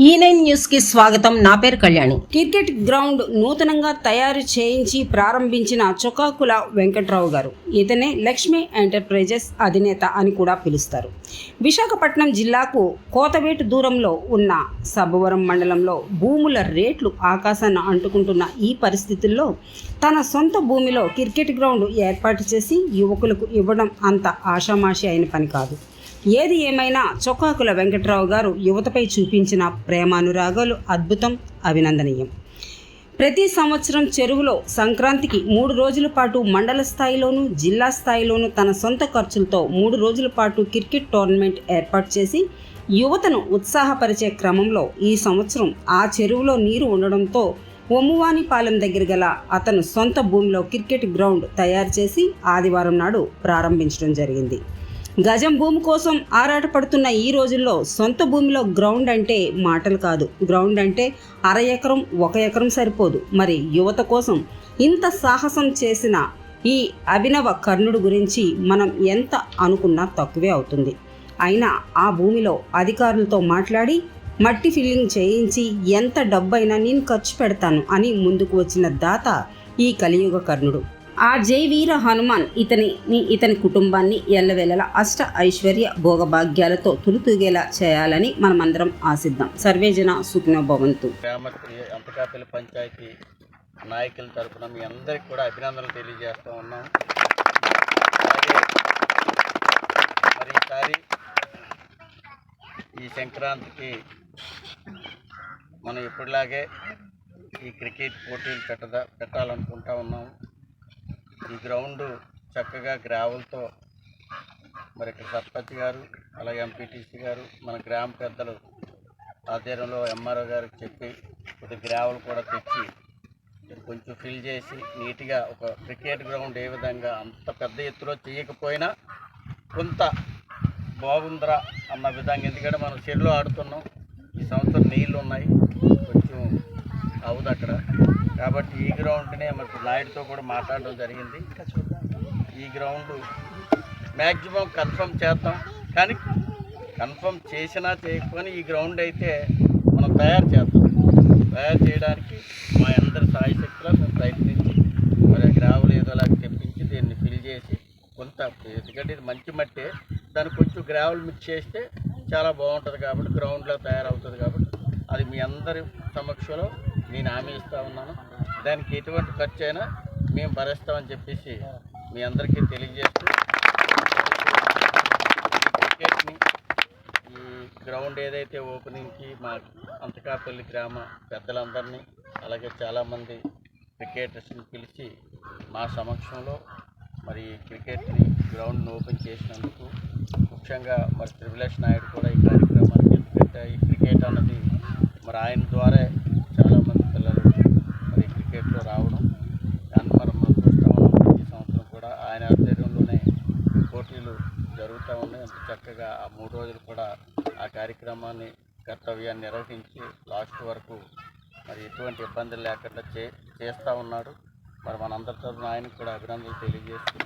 E ఈ nine న్యూస్కి స్వాగతం. నా పేరు కళ్యాణి. క్రికెట్ గ్రౌండ్ నూతనంగా తయారు చేయించి ప్రారంభించిన చొకాకుల వెంకట్రావు గారు ఇతనే లక్ష్మీ ఎంటర్ప్రైజెస్ అధినేత అని కూడా పిలుస్తారు. విశాఖపట్నం జిల్లాకు కోతవేటు దూరంలో ఉన్న సబ్బవరం మండలంలో భూముల రేట్లు ఆకాశాన్ని అంటుకుంటున్న ఈ పరిస్థితుల్లో తన సొంత భూమిలో క్రికెట్ గ్రౌండ్ ఏర్పాటు చేసి యువకులకు ఇవ్వడం అంత ఆషామాషి అయిన పని కాదు. ఏది ఏమైనా చొక్కాకుల వెంకట్రావు గారు యువతపై చూపించిన ప్రేమానురాగాలు అద్భుతం అభినందనీయం. ప్రతి సంవత్సరం చెరువులో సంక్రాంతికి మూడు రోజుల పాటు మండల స్థాయిలోనూ జిల్లా స్థాయిలోనూ తన సొంత ఖర్చులతో మూడు రోజుల పాటు క్రికెట్ టోర్నమెంట్ ఏర్పాటు చేసి యువతను ఉత్సాహపరిచే క్రమంలో ఈ సంవత్సరం ఆ చెరువులో నీరు ఉండడంతో ఒమ్మువానిపాలెం దగ్గర గల అతను సొంత భూమిలో క్రికెట్ గ్రౌండ్ తయారు చేసి ఆదివారం నాడు ప్రారంభించడం జరిగింది. గజం భూమి కోసం ఆరాటపడుతున్న ఈ రోజుల్లో సొంత భూమిలో గ్రౌండ్ అంటే మాటలు కాదు. గ్రౌండ్ అంటే అర ఎకరం ఒక ఎకరం సరిపోదు. మరి యువత కోసం ఇంత సాహసం చేసిన ఈ అభినవ కర్ణుడు గురించి మనం ఎంత అనుకున్నా తక్కువే అవుతుంది. అయినా ఆ భూమిలో అధికారులతో మాట్లాడి మట్టి ఫిల్లింగ్ చేయించి ఎంత డబ్బైనా నేను ఖర్చు పెడతాను అని ముందుకు వచ్చిన దాత ఈ కలియుగ కర్ణుడు. ఆ జై వీర హనుమాన్ ఇతని ఇతని కుటుంబాన్ని ఎల్లవేళల అష్ట ఐశ్వర్య భోగభాగ్యాలతో తులుతూగేలా చేయాలని మనమందరం ఆశిద్దాం. సర్వేజన సుఖినో భవంతు. గ్రామ పంచాయతీ నాయకుల తరఫున మీ అందరికి కూడా అభినందనలు తెలియజేస్తూ ఉన్నాం. మరి ఈసారి ఈ సంక్రాంతికి మనం ఎప్పుడులాగే ఈ క్రికెట్ పోటీలు పెట్టదా పెట్టాలనుకుంటా ఉన్నాము ఈ గ్రౌండ్ చక్కగా గ్రావెల్తో మరి ఇక్కడ సర్పంచ్ గారు అలాగే ఎంపీటీసీ గారు మన గ్రామ పెద్దలు ఆధ్వర్యంలో ఎంఆర్ఓ గారికి చెప్పి కొద్ది గ్రావెల్ కూడా తెచ్చి కొంచెం ఫిల్ చేసి నీట్గా ఒక క్రికెట్ గ్రౌండ్ ఏ విధంగా అంత పెద్ద ఎత్తులో చేయకపోయినా కొంత బాగుందిరా అన్న విధంగా. ఎందుకంటే మనం చెరువులో ఆడుతున్నాం. ఈ సంవత్సరం నీళ్ళు ఉన్నాయి కొంచెం అవుదు అక్కడ కాబట్టి ఈ గ్రౌండ్నే మనకు నాయుడుతో కూడా మాట్లాడడం జరిగింది. ఈ గ్రౌండ్ మ్యాక్సిమం కన్ఫర్మ్ చేద్దాం కానీ కన్ఫర్మ్ చేసినా చేయకపోయినా ఈ గ్రౌండ్ అయితే మనం తయారు చేద్దాం తయారు చేయడానికి మా అందరి సాయశక్తిలో మేము ప్రయత్నించి మరి గ్రావులు ఏదోలాగా తెప్పించి దీన్ని ఫిల్ చేసి కొంత ఎందుకంటే ఇది మంచి మట్టే. దానికి కొంచెం గ్రావెల్ మిక్స్ చేస్తే చాలా బాగుంటుంది కాబట్టి గ్రౌండ్లో తయారవుతుంది కాబట్టి అది మీ అందరి సమక్షంలో నేను హామీ ఇస్తూ ఉన్నాను. దానికి ఎటువంటి ఖర్చు అయినా మేము భరిస్తామని చెప్పేసి మీ అందరికీ తెలియజేస్తూ క్రికెట్ని ఈ గ్రౌండ్ ఏదైతే ఓపెనింగ్కి మా అంతకాపల్లి గ్రామ పెద్దలందరినీ అలాగే చాలామంది క్రికెటర్స్ని పిలిచి మా సమక్షంలో మరి క్రికెట్ని గ్రౌండ్ని ఓపెన్ చేసినందుకు ముఖ్యంగా మరి త్రివిలేష్ నాయుడు కూడా ఈ కార్యక్రమానికి ఎందుకంటే ఈ క్రికెట్ అన్నది మరి ఆయన ద్వారా చాలామంది పిల్లలు మరి క్రికెట్లో రావడం దాన్ని మనం మనం చూస్తూ ఉన్నాం ఈ సంవత్సరం కూడా ఆయన ఆధ్వర్యంలోనే పోటీలు జరుగుతూ ఉన్నాయి అంత చక్కగా ఆ మూడు రోజులు కూడా ఆ కార్యక్రమాన్ని కర్తవ్యాన్ని నిర్వహించి లాస్ట్ వరకు మరి ఎటువంటి ఇబ్బందులు లేకుండా చే చేస్తూ ఉన్నాడు మరి మనందరి తరఫున ఆయనకు కూడా అభినందనలు తెలియజేస్తూ